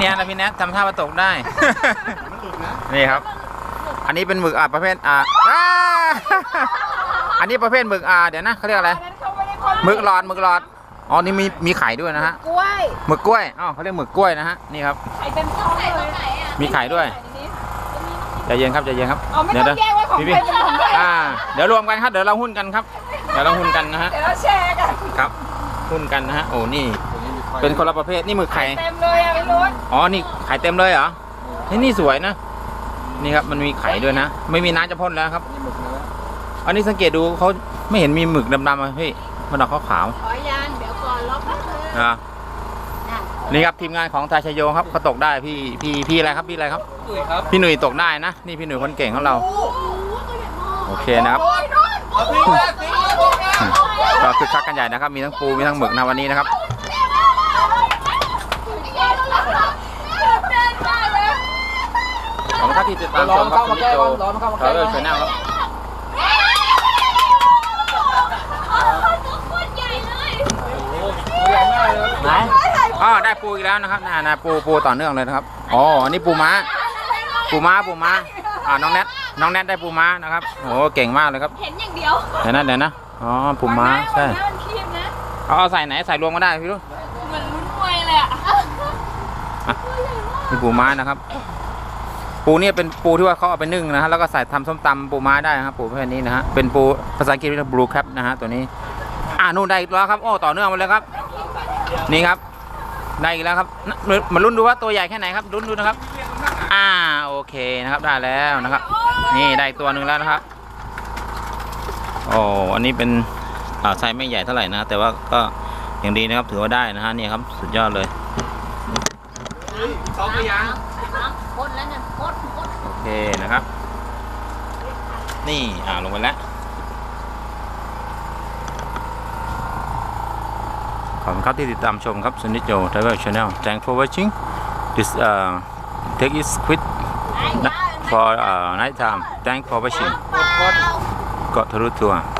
เนียนนะพี่แนททำท่ามาตกได้ นี่ครับ อันนี้เป็นหมึกอ่าประเภทอ่าอ่าอันนี้ประเภทหมึกอ่าเดี๋ยวนะเขาเรียกอะไรหมึกหลอดหมึกหลอดอ๋อนี่มีมีไข่ด้วยนะฮะกล้วยหมึกกล้วยอ๋อเขาเรียกหมึกกล้วยนะฮะนี่ครับไข่เต็มท้องเลยมีไข่ด้วยใจเย็นครับใจเย็นครับเอาไม่เดี๋ยวต้องแยกว่าของพี่ใครเป็นของใครอ่าเดี๋ยวรวมกันครับเดี๋ยวเราหุ้นกันครับ เดี๋ยวเราหุ้นกันนะฮะเดี๋ยวเราแชร์กันครับหุ้นกันนะฮะโอ้นี่ เป็นคนละประเภทนี่หมึกไข่เต็มเลยอะพี่รุ้อ๋อนี่ไข่เต็มเลยเหรอเฮ้ยนี่สวยนะนี่ครับมันมีไข่ด้วยนะ ไม่มีน้ำจะพ่นแล้วครับอันนี้สังเกตดูเขาไม่เห็นมีหมึกดำๆอะพี่มันออกขาวขอยานเดี๋ยวก่อนล็อกเลยๆนะนี่ครับทีมงานของทาชยโยครับเขาตกได้พี่พี่พี่อะไรครับพี่อะไรครับพี่หนุ่ยตกได้นะ นี่พี่หนุ่ยคนเก่งของเราโอเคนะครับก็คึกคักกันใหญ่นะครับ มีทั้งปูมีทั้งหมึกนะวันนี้นะครับ ขอบคุณครับที่ติดตามชมครับคุณนิโจเราเลิกชแนลครับไหนอ๋อได้ปูอีกแล้วนะครับน่านะปูปูต่อเนื่องเลยนะครับอ๋ออันนี้ปูม้า ปูม้าปูม้าอ่าน้องแนทน้องแนทได้ปูม้านะครับโอ้เก่งมากเลยครับเห็นอย่างเดียวเดี๋ยวนะเดี๋ยวนะอ๋อปูม้าใช่เอาเอาใส่ไหนใส่รวมก็ได้พี่รู้เหมือนลุ้นมวยเลยอะนี่ปูม้านะครับ ปูเนี่ยเป็นปูที่ว่าเขาเอาไปนึ่งนะฮะแล้วก็ใส่ทำส้มตำปูม้าได้นะครับปูประเภทนี้นะฮะเป็นปูภาษาอังกฤษเรียกว่า blue crab นะฮะตัวนี้ อ่านู่นได้อีกแล้วครับโอ้ต่อเนื่องมาเลยครับ นี่ครับ ได้อีกแล้วครับมาลุ้นดูว่าตัวใหญ่แค่ไหนครับลุ้นดูนะครับ อ่าโอเคนะครับได้แล้วนะครับ นี่ได้ตัวหนึ่งแล้วนะครับโอ้อันนี้เป็นอ่าไซส์ไม่ใหญ่เท่าไหร่นะแต่ว่าก็อย่างดีนะครับถือว่าได้นะฮะนี่ครับ สุดยอดเลย โคตรแล้วเนี่ยโคตรโคตรโอเคนะครับ นี่อ่าลงไปแล้วขอบคุณครับที่ติดตามชมครับ Sunny Joe Travel Channel Thanks for watching this uh take is quit for uh, night time Thanks for watching เปล่า got to tour